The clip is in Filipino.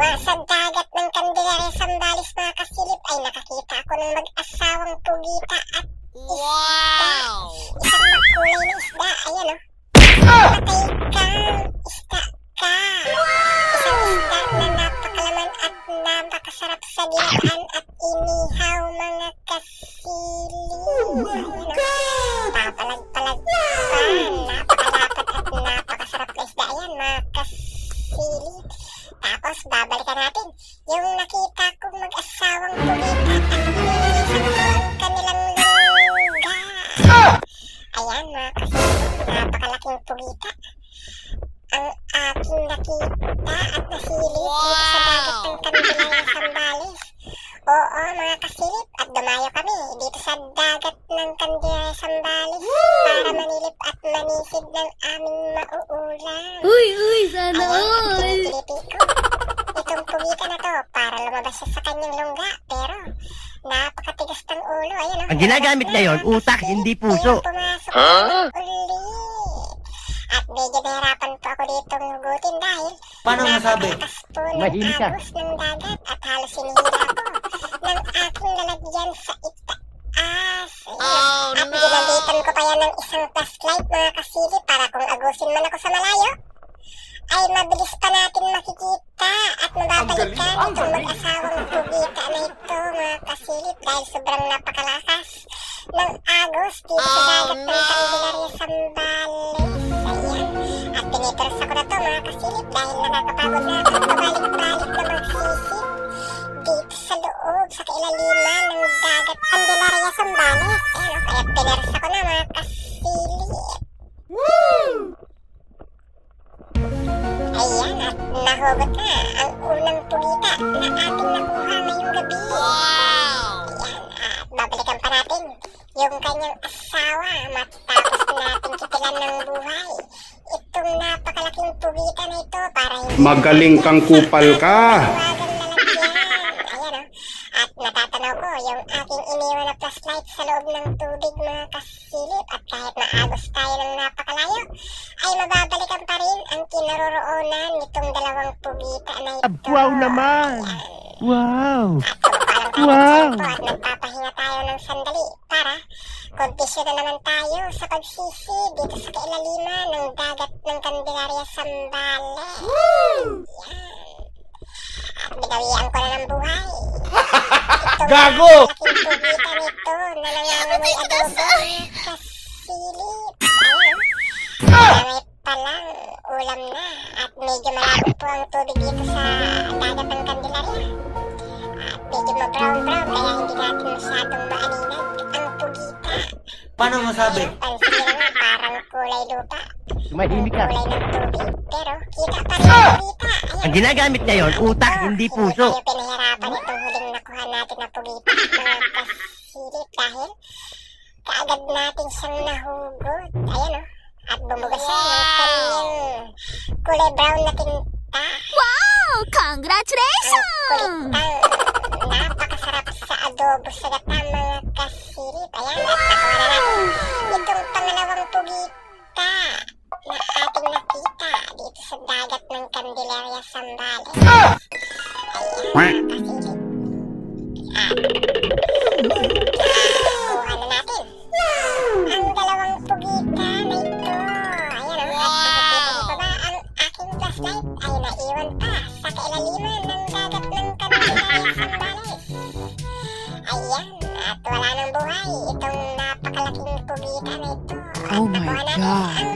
Iwasan dagat ng Candelaria Sambales mga kasilip ay nakakita ako ng mag-asawang pugita at isda. Wow! Isang magkulay na isda. Ayan o. Oh. Patay kang isda ka. Isang isda na napakalaman at napakasarap sa ginataan pugita. Ang aking nakita at nasilip dito sa dagat ng Candelaria Sambales. Oo mga kasilip at dumayo kami dito sa dagat ng Candelaria Sambales para manilip at manisig ng aming mauulam. Uy, uy, sana Ayan, all. pinipilipi ko. Itong pugita na to para lumabas siya sa kanyang lungga. Pero, napakatigas ng ulo. Ayun, oh. Ang ginagamit na yon, utak, hindi puso. Ayun, pumasok huh? Medyo nahirapan po ako ditong hugutin dahil Paano masabi? napakalakas po ng Mahimik ka. agos ng dagat at halos sinihila ko ng aking lalagyan sa itaas. Ayun. Oh, At no. ginamitan ko pa yan ng isang flashlight mga kasili para kung agusin man ako sa malayo, ay mabilis pa natin makikita at mababalikan itong mag-asawang pugita na ito mga kasilip dahil sobrang napakalakas ng agos dito sa Oh, dagat ng. Candelaria Sambales. Pinitras ako na to mga kasilip dahil nakakapagod na at pabalik-balik na magsisip dito sa loob, sa kailaliman ng dagat Candelaria Sambales. Ayan, o, kaya piners ako na mga kasilip. Ayan, at nahugot na ang unang pugita na ating nakuha ngayong gabi. Wow! Ayan, at babalikan pa natin yung kanyang asawa matapos natin kitilan ng buhay. Itong napakalaking pugita na ito para hindi Magaling kang kupal ka. Tawagan na lang yan. Ayan o. At natatanaw ko yung aking iniwan na flashlight sa loob ng tubig mga kasilip at kahit maagos tayo ng napakalayo ay mababalikan pa rin ang kinaroroonan nitong dalawang pugita na ito. Wow naman! Wow! At kung Wow. wow. at nagpapahinga tayo ng sandali para kondisyon na naman tayo sa pagsisi dito sa kailaliman ng dagat ng Candelaria Sambales. Yan. At binawian ko na ng buhay. Itong Gago! Laking pugita nito na nangangamoy adobo. Kasilip. Ayun. Marami pa lang ulam na at medyo malabo po ang tubig dito sa dagat ng Candelaria. At medyo ma-brown-brown kaya hindi natin masyadong ang pugita. Paano masabi? Naman parang kulay lupa. Tumahimik ka. Kulay ng tubig. Pero kita pa rin ang pugita. Ayan. Ang ginagamit na yon, utak, hindi puso. Hindi tayo pinahirapan itong huling nakuha natin na pugita, mga kasilip, dahil kaagad natin siyang nahugot. Ayan o. At bumuga siya ng kanyang kulay brown na tinta. Wow! Ang Congratulations! kulitang napakasarap sa adobo sa gata, Ayan. At wala nang buhay itong napakalaking pugita na ito. At Oh my God.